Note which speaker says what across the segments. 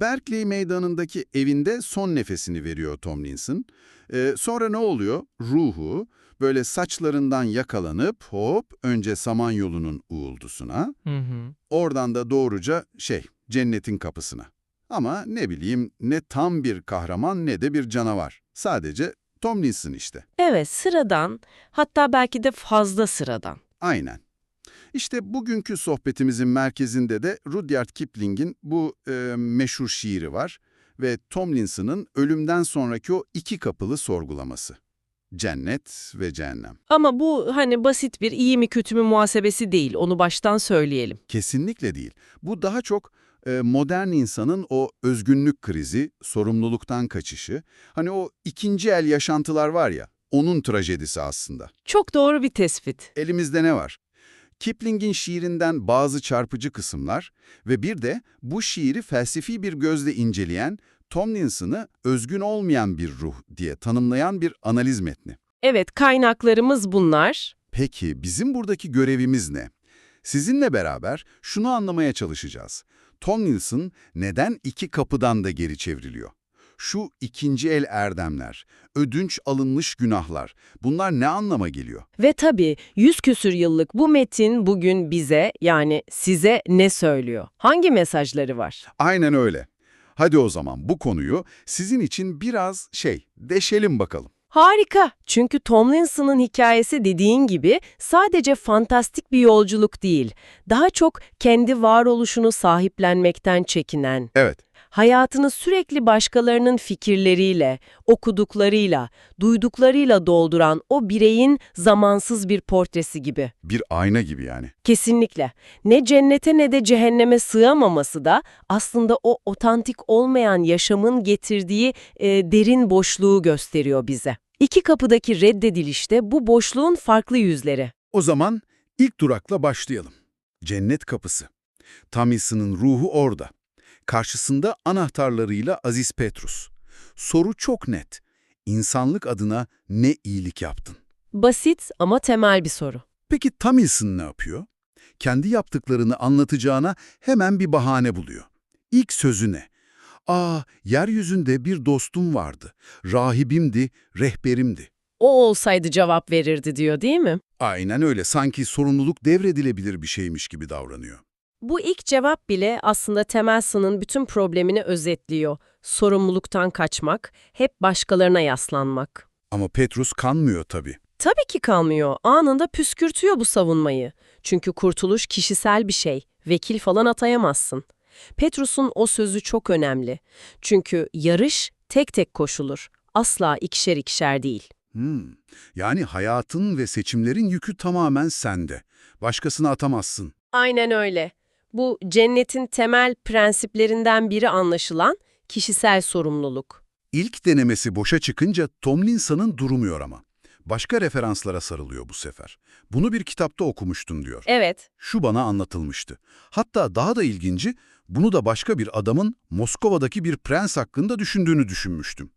Speaker 1: Berkeley meydanındaki evinde son nefesini veriyor Tomlinson. Ee, sonra ne oluyor? Ruhu böyle saçlarından yakalanıp hop önce Samanyolu'nun uğuldusuna,
Speaker 2: Hı hı.
Speaker 1: oradan da doğruca şey cennetin kapısına. Ama ne bileyim ne tam bir kahraman ne de bir canavar. Sadece Tomlinson işte.
Speaker 3: Evet, sıradan, hatta belki de fazla sıradan.
Speaker 1: Aynen. İşte bugünkü sohbetimizin merkezinde de Rudyard Kipling'in bu e, meşhur şiiri var ve Tomlinson'ın ölümden sonraki o iki kapılı sorgulaması. Cennet ve cehennem.
Speaker 3: Ama bu hani basit bir iyi mi kötü mü muhasebesi değil, onu baştan söyleyelim.
Speaker 1: Kesinlikle değil. Bu daha çok modern insanın o özgünlük krizi, sorumluluktan kaçışı, hani o ikinci el yaşantılar var ya, onun trajedisi aslında.
Speaker 3: Çok doğru bir tespit.
Speaker 1: Elimizde ne var? Kipling'in şiirinden bazı çarpıcı kısımlar ve bir de bu şiiri felsefi bir gözle inceleyen, Tomlinson'ı özgün olmayan bir ruh diye tanımlayan bir analiz metni.
Speaker 3: Evet, kaynaklarımız bunlar.
Speaker 1: Peki bizim buradaki görevimiz ne? Sizinle beraber şunu anlamaya çalışacağız. Tomlinson neden iki kapıdan da geri çevriliyor? Şu ikinci el erdemler, ödünç alınmış günahlar, bunlar ne anlama geliyor?
Speaker 3: Ve tabii yüz küsür yıllık bu metin bugün bize yani size ne söylüyor? Hangi mesajları var?
Speaker 1: Aynen öyle. Hadi o zaman bu konuyu sizin için biraz şey, deşelim bakalım.
Speaker 3: Harika. Çünkü Tomlinson'ın hikayesi dediğin gibi sadece fantastik bir yolculuk değil. Daha çok kendi varoluşunu sahiplenmekten çekinen,
Speaker 1: Evet,
Speaker 3: hayatını sürekli başkalarının fikirleriyle, okuduklarıyla, duyduklarıyla dolduran o bireyin zamansız bir portresi gibi.
Speaker 1: bir ayna gibi yani.
Speaker 3: Kesinlikle. Ne cennete ne de cehenneme sığamaması da aslında o otantik olmayan yaşamın getirdiği e, derin boşluğu gösteriyor bize. İki kapıdaki reddedilişte bu boşluğun farklı yüzleri.
Speaker 1: O zaman ilk durakla başlayalım. Cennet kapısı. Tamis'in ruhu orada. Karşısında anahtarlarıyla Aziz Petrus. Soru çok net. İnsanlık adına ne iyilik yaptın?
Speaker 3: Basit ama temel bir soru.
Speaker 1: Peki Tamilson ne yapıyor? Kendi yaptıklarını anlatacağına hemen bir bahane buluyor. İlk sözü ne? Aa, yeryüzünde bir dostum vardı. Rahibimdi, rehberimdi.
Speaker 3: O olsaydı cevap verirdi diyor değil mi?
Speaker 1: Aynen öyle. Sanki sorumluluk devredilebilir bir şeymiş gibi davranıyor.
Speaker 3: Bu ilk cevap bile aslında Temelson'ın bütün problemini özetliyor. Sorumluluktan kaçmak, hep başkalarına yaslanmak.
Speaker 1: Ama Petrus kanmıyor tabii.
Speaker 3: Tabii ki kalmıyor. Anında püskürtüyor bu savunmayı. Çünkü kurtuluş kişisel bir şey. Vekil falan atayamazsın. Petrus'un o sözü çok önemli. Çünkü yarış tek tek koşulur. Asla ikişer ikişer değil.
Speaker 1: Hmm. Yani hayatın ve seçimlerin yükü tamamen sende. Başkasına atamazsın.
Speaker 3: Aynen öyle. Bu cennetin temel prensiplerinden biri anlaşılan kişisel sorumluluk.
Speaker 1: İlk denemesi boşa çıkınca Tomlinson'ın durmuyor ama. Başka referanslara sarılıyor bu sefer. Bunu bir kitapta okumuştum diyor.
Speaker 3: Evet,
Speaker 1: Şu bana anlatılmıştı. Hatta daha da ilginci, bunu da başka bir adamın Moskova'daki bir prens hakkında düşündüğünü düşünmüştüm.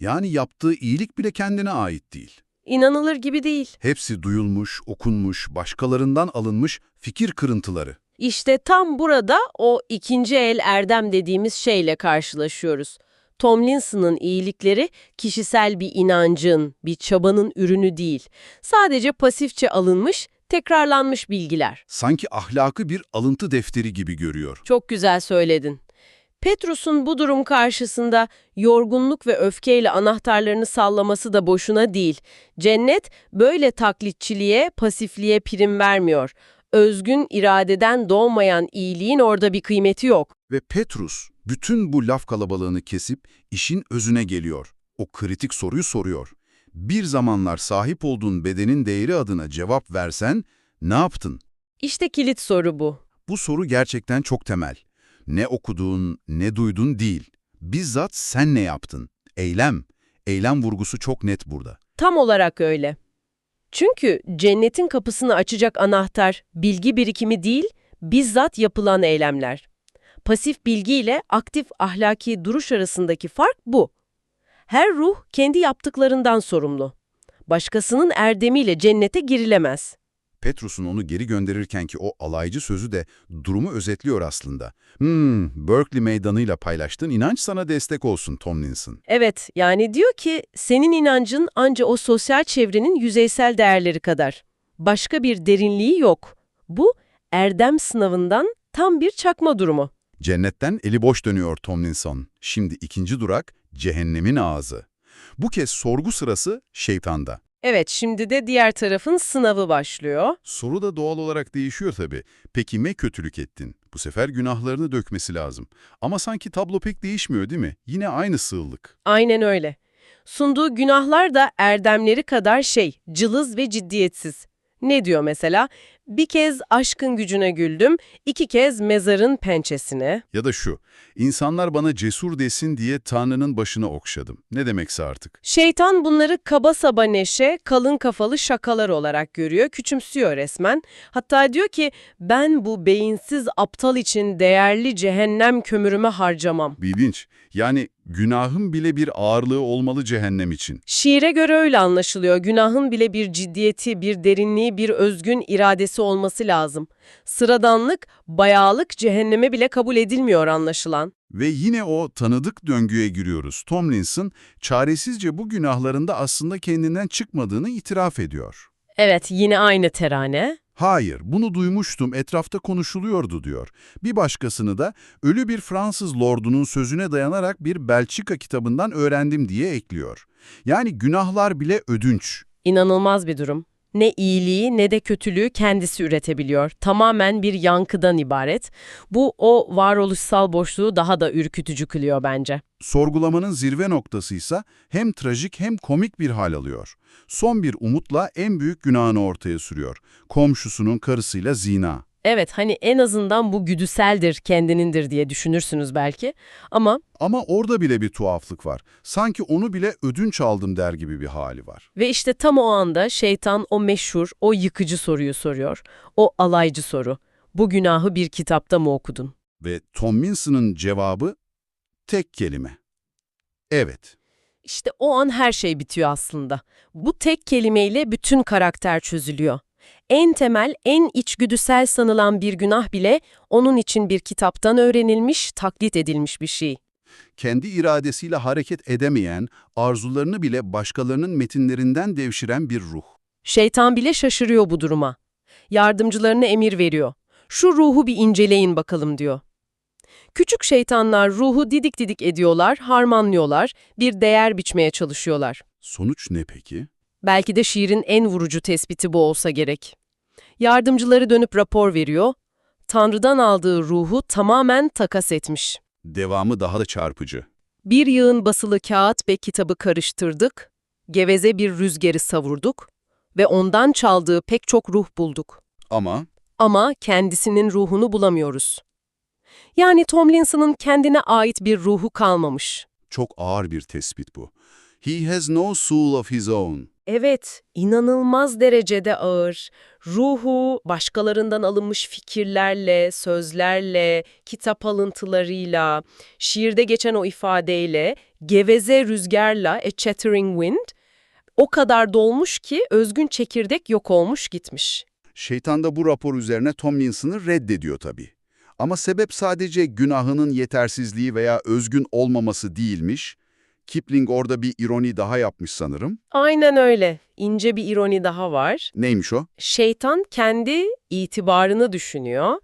Speaker 1: Yani yaptığı iyilik bile kendine ait değil.
Speaker 3: inanılır gibi değil.
Speaker 1: Hepsi duyulmuş, okunmuş, başkalarından alınmış fikir kırıntıları.
Speaker 3: İşte tam burada o ikinci el erdem dediğimiz şeyle karşılaşıyoruz. Tomlinson'ın iyilikleri kişisel bir inancın, bir çabanın ürünü değil. Sadece pasifçe alınmış, tekrarlanmış bilgiler.
Speaker 1: Sanki ahlakı bir alıntı defteri gibi görüyor.
Speaker 3: Çok güzel söyledin. Petrus'un bu durum karşısında yorgunluk ve öfkeyle anahtarlarını sallaması da boşuna değil. Cennet böyle taklitçiliğe, pasifliğe prim vermiyor. Özgün iradeden doğmayan iyiliğin orada bir kıymeti yok.
Speaker 1: Ve Petrus bütün bu laf kalabalığını kesip işin özüne geliyor. O kritik soruyu soruyor. Bir zamanlar sahip olduğun bedenin değeri adına cevap versen ne yaptın?
Speaker 3: İşte kilit soru bu.
Speaker 1: Bu soru gerçekten çok temel. Ne okudun, ne duydun değil. Bizzat sen ne yaptın? Eylem. Eylem vurgusu çok net burada.
Speaker 3: Tam olarak öyle. Çünkü cennetin kapısını açacak anahtar bilgi birikimi değil, bizzat yapılan eylemler. Pasif bilgi ile aktif ahlaki duruş arasındaki fark bu. Her ruh kendi yaptıklarından sorumlu. Başkasının erdemiyle cennete girilemez.
Speaker 1: Petrus'un onu geri gönderirken ki o alaycı sözü de durumu özetliyor aslında. Hmm, Berkeley meydanıyla paylaştığın inanç sana destek olsun Tomlinson.
Speaker 3: Evet, yani diyor ki senin inancın anca o sosyal çevrenin yüzeysel değerleri kadar. Başka bir derinliği yok. Bu erdem sınavından tam bir çakma durumu.
Speaker 1: Cennetten eli boş dönüyor Tomlinson. Şimdi ikinci durak cehennemin ağzı. Bu kez sorgu sırası şeytanda.
Speaker 3: Evet, şimdi de diğer tarafın sınavı başlıyor.
Speaker 1: Soru da doğal olarak değişiyor tabii. Peki ne kötülük ettin? Bu sefer günahlarını dökmesi lazım. Ama sanki tablo pek değişmiyor değil mi? Yine aynı sığlık.
Speaker 3: Aynen öyle. Sunduğu günahlar da erdemleri kadar şey, cılız ve ciddiyetsiz. Ne diyor mesela? Bir kez aşkın gücüne güldüm, iki kez mezarın pençesine.
Speaker 1: Ya da şu, insanlar bana cesur desin diye Tanrı'nın başına okşadım. Ne demekse artık.
Speaker 3: Şeytan bunları kaba saba neşe, kalın kafalı şakalar olarak görüyor, küçümsüyor resmen. Hatta diyor ki, ben bu beyinsiz aptal için değerli cehennem kömürümü harcamam.
Speaker 1: İlginç. Yani günahın bile bir ağırlığı olmalı cehennem için.
Speaker 3: Şiire göre öyle anlaşılıyor. Günahın bile bir ciddiyeti, bir derinliği, bir özgün iradesi olması lazım. Sıradanlık, bayağılık cehenneme bile kabul edilmiyor anlaşılan.
Speaker 1: Ve yine o tanıdık döngüye giriyoruz. Tomlinson çaresizce bu günahlarında aslında kendinden çıkmadığını itiraf ediyor.
Speaker 3: Evet, yine aynı terane.
Speaker 1: Hayır, bunu duymuştum, etrafta konuşuluyordu diyor. Bir başkasını da ölü bir Fransız lordunun sözüne dayanarak bir Belçika kitabından öğrendim diye ekliyor. Yani günahlar bile ödünç.
Speaker 3: İnanılmaz bir durum. Ne iyiliği ne de kötülüğü kendisi üretebiliyor. Tamamen bir yankıdan ibaret. Bu o varoluşsal boşluğu daha da ürkütücü kılıyor bence.
Speaker 1: Sorgulamanın zirve noktasıysa hem trajik hem komik bir hal alıyor. Son bir umutla en büyük günahını ortaya sürüyor. Komşusunun karısıyla zina.
Speaker 3: Evet hani en azından bu güdüseldir, kendinindir diye düşünürsünüz belki. Ama
Speaker 1: Ama orada bile bir tuhaflık var. Sanki onu bile ödünç aldım der gibi bir hali var.
Speaker 3: ve işte tam o anda şeytan o meşhur, o yıkıcı soruyu soruyor. O alaycı soru. Bu günahı bir kitapta mı okudun?
Speaker 1: Ve Tomlinson'ın cevabı tek kelime. Evet.
Speaker 3: İşte o an her şey bitiyor aslında. Bu tek kelimeyle bütün karakter çözülüyor. En temel, en içgüdüsel sanılan bir günah bile onun için bir kitaptan öğrenilmiş, taklit edilmiş bir şey.
Speaker 1: Kendi iradesiyle hareket edemeyen, arzularını bile başkalarının metinlerinden devşiren bir ruh.
Speaker 3: Şeytan bile şaşırıyor bu duruma. Yardımcılarına emir veriyor. Şu ruhu bir inceleyin bakalım diyor. Küçük şeytanlar ruhu didik didik ediyorlar, harmanlıyorlar, bir değer biçmeye çalışıyorlar.
Speaker 1: Sonuç ne peki?
Speaker 3: Belki de şiirin en vurucu tespiti bu olsa gerek. Yardımcıları dönüp rapor veriyor. Tanrı'dan aldığı ruhu tamamen takas etmiş.
Speaker 1: Devamı daha da çarpıcı.
Speaker 3: Bir yığın basılı kağıt ve kitabı karıştırdık, geveze bir rüzgarı savurduk ve ondan çaldığı pek çok ruh bulduk.
Speaker 1: Ama
Speaker 3: Ama kendisinin ruhunu bulamıyoruz. Yani Tomlinson'ın kendine ait bir ruhu kalmamış.
Speaker 1: çok ağır bir tespit bu. He has no soul of his own.
Speaker 3: Evet, inanılmaz derecede ağır. Ruhu başkalarından alınmış fikirlerle, sözlerle, kitap alıntılarıyla, şiirde geçen o ifadeyle, geveze rüzgarla, a chattering wind, o kadar dolmuş ki özgün çekirdek yok olmuş gitmiş.
Speaker 1: Şeytan da bu rapor üzerine Tomlinson'ı reddediyor tabii. Ama sebep sadece günahının yetersizliği veya özgün olmaması değilmiş. Kipling orada bir ironi daha yapmış sanırım.
Speaker 3: Aynen öyle. İnce bir ironi daha var.
Speaker 1: Neymiş o?
Speaker 3: Şeytan kendi itibarını düşünüyor.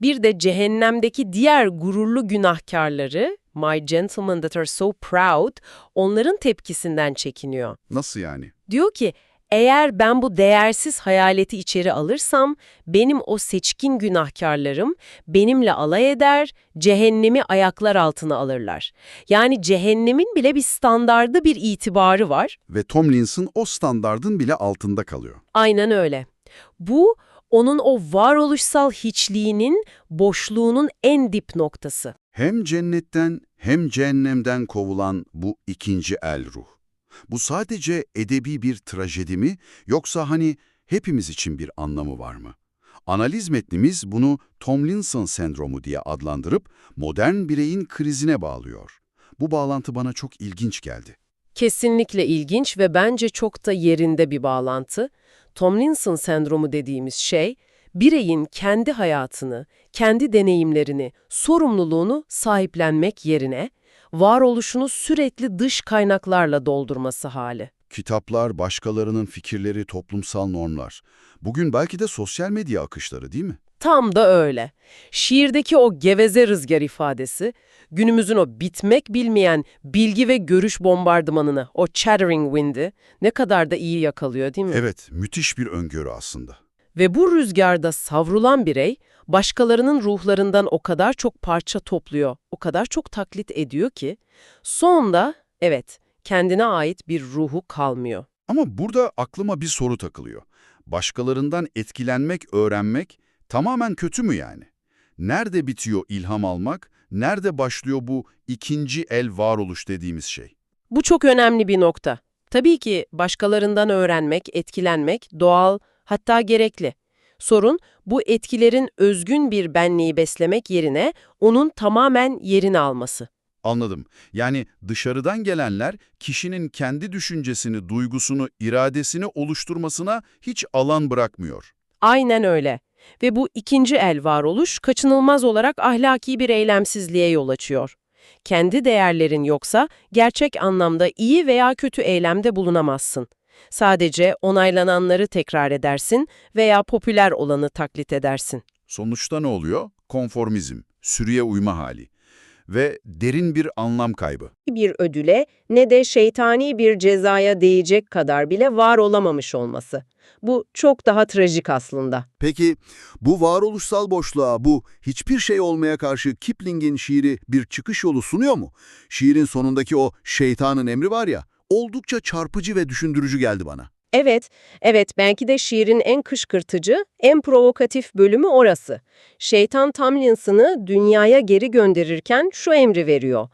Speaker 3: Bir de cehennemdeki diğer gururlu günahkarları, my gentlemen that are so proud, onların tepkisinden çekiniyor.
Speaker 1: Nasıl yani?
Speaker 3: Diyor ki, eğer ben bu değersiz hayaleti içeri alırsam, benim o seçkin günahkarlarım benimle alay eder, cehennemi ayaklar altına alırlar. Yani cehennemin bile bir standardı, bir itibarı var.
Speaker 1: Ve Tomlinson o standardın bile altında kalıyor.
Speaker 3: Aynen öyle. Bu, onun o varoluşsal hiçliğinin, boşluğunun en dip noktası.
Speaker 1: Hem cennetten hem cehennemden kovulan bu ikinci el ruh. Bu sadece edebi bir trajedi mi yoksa hani hepimiz için bir anlamı var mı? Analiz metnimiz bunu Tomlinson sendromu diye adlandırıp modern bireyin krizine bağlıyor. Bu bağlantı bana çok ilginç geldi.
Speaker 3: Kesinlikle ilginç ve bence çok da yerinde bir bağlantı. Tomlinson sendromu dediğimiz şey, bireyin kendi hayatını, kendi deneyimlerini, sorumluluğunu sahiplenmek yerine, varoluşunu sürekli dış kaynaklarla doldurması hali.
Speaker 1: Kitaplar, başkalarının fikirleri, toplumsal normlar. Bugün belki de sosyal medya akışları değil mi?
Speaker 3: Tam da öyle. Şiirdeki o geveze rüzgar ifadesi, günümüzün o bitmek bilmeyen bilgi ve görüş bombardımanını, o chattering wind'i ne kadar da iyi yakalıyor değil mi?
Speaker 1: Evet, müthiş bir öngörü aslında.
Speaker 3: Ve bu rüzgarda savrulan birey, başkalarının ruhlarından o kadar çok parça topluyor, o kadar çok taklit ediyor ki, sonunda evet, kendine ait bir ruhu kalmıyor.
Speaker 1: Ama burada aklıma bir soru takılıyor. Başkalarından etkilenmek, öğrenmek tamamen kötü mü yani? Nerede bitiyor ilham almak, nerede başlıyor bu ikinci el varoluş dediğimiz şey?
Speaker 3: Bu çok önemli bir nokta. Tabii ki başkalarından öğrenmek, etkilenmek doğal, hatta gerekli. Sorun, bu etkilerin özgün bir benliği beslemek yerine onun tamamen yerini alması.
Speaker 1: Anladım. Yani dışarıdan gelenler kişinin kendi düşüncesini, duygusunu, iradesini oluşturmasına hiç alan bırakmıyor.
Speaker 3: Aynen öyle. Ve bu ikinci el varoluş kaçınılmaz olarak ahlaki bir eylemsizliğe yol açıyor. Kendi değerlerin yoksa gerçek anlamda iyi veya kötü eylemde bulunamazsın. Sadece onaylananları tekrar edersin veya popüler olanı taklit edersin.
Speaker 1: Sonuçta ne oluyor? Konformizm, sürüye uyma hali ve derin bir anlam kaybı.
Speaker 2: bir ödüle ne de şeytani bir cezaya değecek kadar bile var olamamış olması. Bu çok daha trajik aslında.
Speaker 4: Peki bu varoluşsal boşluğa, bu hiçbir şey olmaya karşı Kipling'in şiiri bir çıkış yolu sunuyor mu? Şiirin sonundaki o şeytanın emri var ya, oldukça çarpıcı ve düşündürücü geldi bana.
Speaker 2: Evet, evet belki de şiirin en kışkırtıcı, en provokatif bölümü orası. Şeytan Tomlinson'ı dünyaya geri gönderirken şu emri veriyor.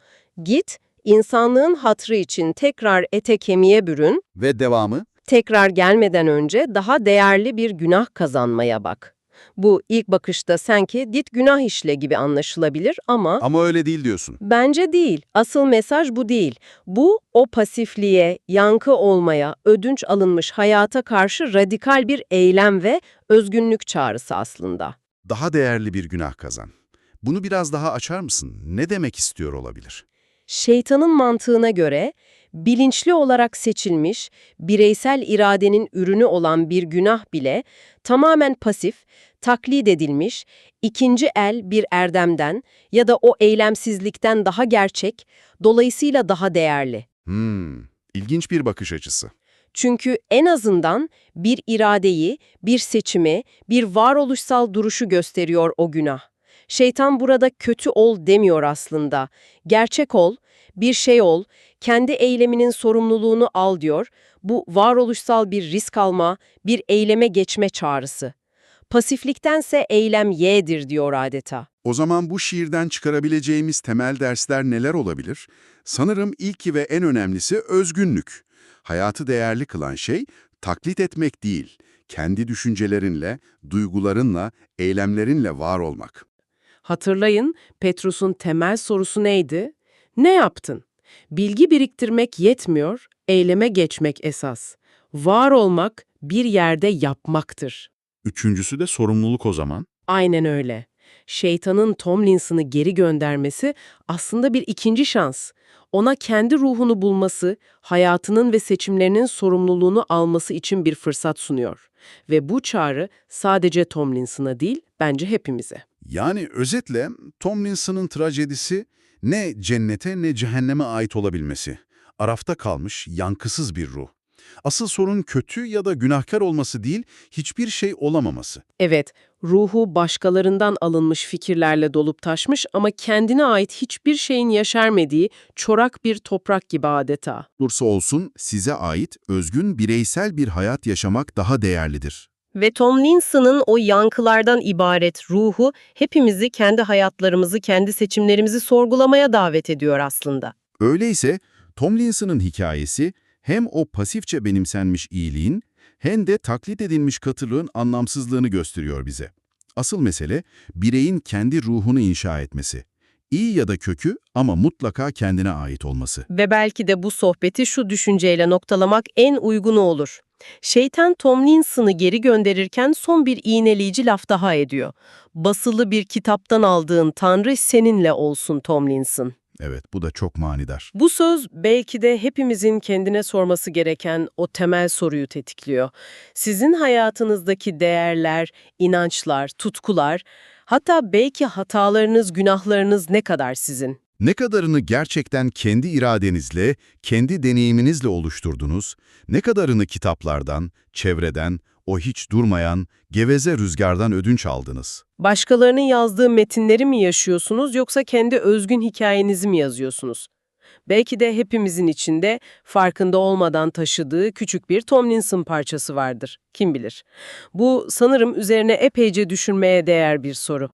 Speaker 2: Git, insanlığın hatrı için tekrar ete kemiğe bürün,
Speaker 4: Ve devamı?
Speaker 2: tekrar gelmeden önce daha değerli bir günah kazanmaya bak. Bu ilk bakışta sanki git günah işle gibi anlaşılabilir ama...
Speaker 1: Ama öyle değil diyorsun.
Speaker 2: Bence değil. Asıl mesaj bu değil. Bu, o pasifliğe, yankı olmaya, ödünç alınmış hayata karşı radikal bir eylem ve özgünlük çağrısı aslında.
Speaker 1: Daha değerli bir günah kazan. Bunu biraz daha açar mısın? Ne demek istiyor olabilir?
Speaker 2: Şeytanın mantığına göre, bilinçli olarak seçilmiş, bireysel iradenin ürünü olan bir günah bile tamamen pasif, taklit edilmiş, ikinci el bir erdemden ya da o eylemsizlikten daha gerçek, dolayısıyla daha değerli.
Speaker 1: Hmm, ilginç bir bakış açısı.
Speaker 2: Çünkü en azından bir iradeyi, bir seçimi, bir varoluşsal duruşu gösteriyor o günah. Şeytan burada kötü ol demiyor aslında. Gerçek ol, bir şey ol, kendi eyleminin sorumluluğunu al diyor. Bu varoluşsal bir risk alma, bir eyleme geçme çağrısı. Pasifliktense eylem ye'dir diyor adeta.
Speaker 1: O zaman bu şiirden çıkarabileceğimiz temel dersler neler olabilir? Sanırım ilki ve en önemlisi özgünlük. Hayatı değerli kılan şey taklit etmek değil, kendi düşüncelerinle, duygularınla, eylemlerinle var olmak.
Speaker 3: Hatırlayın, Petrus'un temel sorusu neydi? Ne yaptın? Bilgi biriktirmek yetmiyor, eyleme geçmek esas. Var olmak bir yerde yapmaktır.
Speaker 1: Üçüncüsü de sorumluluk o zaman.
Speaker 3: Aynen öyle. Şeytanın Tomlinson'ı geri göndermesi aslında bir ikinci şans. Ona kendi ruhunu bulması, hayatının ve seçimlerinin sorumluluğunu alması için bir fırsat sunuyor. Ve bu çağrı sadece Tomlinson'a değil, bence hepimize.
Speaker 1: Yani özetle Tomlinson'ın trajedisi ne cennete ne cehenneme ait olabilmesi. Arafta kalmış, yankısız bir ruh. Asıl sorun kötü ya da günahkar olması değil, hiçbir şey olamaması.
Speaker 3: Evet, ruhu başkalarından alınmış fikirlerle dolup taşmış ama kendine ait hiçbir şeyin yeşermediği çorak bir toprak gibi adeta.
Speaker 1: Olursa olsun size ait özgün bireysel bir hayat yaşamak daha değerlidir.
Speaker 2: Ve Tomlinson'ın o yankılardan ibaret ruhu hepimizi kendi hayatlarımızı, kendi seçimlerimizi sorgulamaya davet ediyor aslında.
Speaker 1: Öyleyse Tomlinson'ın hikayesi hem o pasifçe benimsenmiş iyiliğin hem de taklit edilmiş katılığın anlamsızlığını gösteriyor bize. Asıl mesele bireyin kendi ruhunu inşa etmesi, İyi ya da kökü ama mutlaka kendine ait olması.
Speaker 3: Ve belki de bu sohbeti şu düşünceyle noktalamak en uygunu olur. Şeytan Tomlinson'ı geri gönderirken son bir iğneleyici laf daha ediyor. Basılı bir kitaptan aldığın Tanrı seninle olsun Tomlinson.
Speaker 1: Evet, bu da çok manidar.
Speaker 3: Bu söz belki de hepimizin kendine sorması gereken o temel soruyu tetikliyor. Sizin hayatınızdaki değerler, inançlar, tutkular, hatta belki hatalarınız, günahlarınız ne kadar sizin?
Speaker 1: Ne kadarını gerçekten kendi iradenizle, kendi deneyiminizle oluşturdunuz, ne kadarını kitaplardan, çevreden, o hiç durmayan, geveze rüzgardan ödünç aldınız.
Speaker 3: Başkalarının yazdığı metinleri mi yaşıyorsunuz yoksa kendi özgün hikayenizi mi yazıyorsunuz? Belki de hepimizin içinde farkında olmadan taşıdığı küçük bir Tomlinson parçası vardır. Kim bilir? Bu sanırım üzerine epeyce düşünmeye değer bir soru.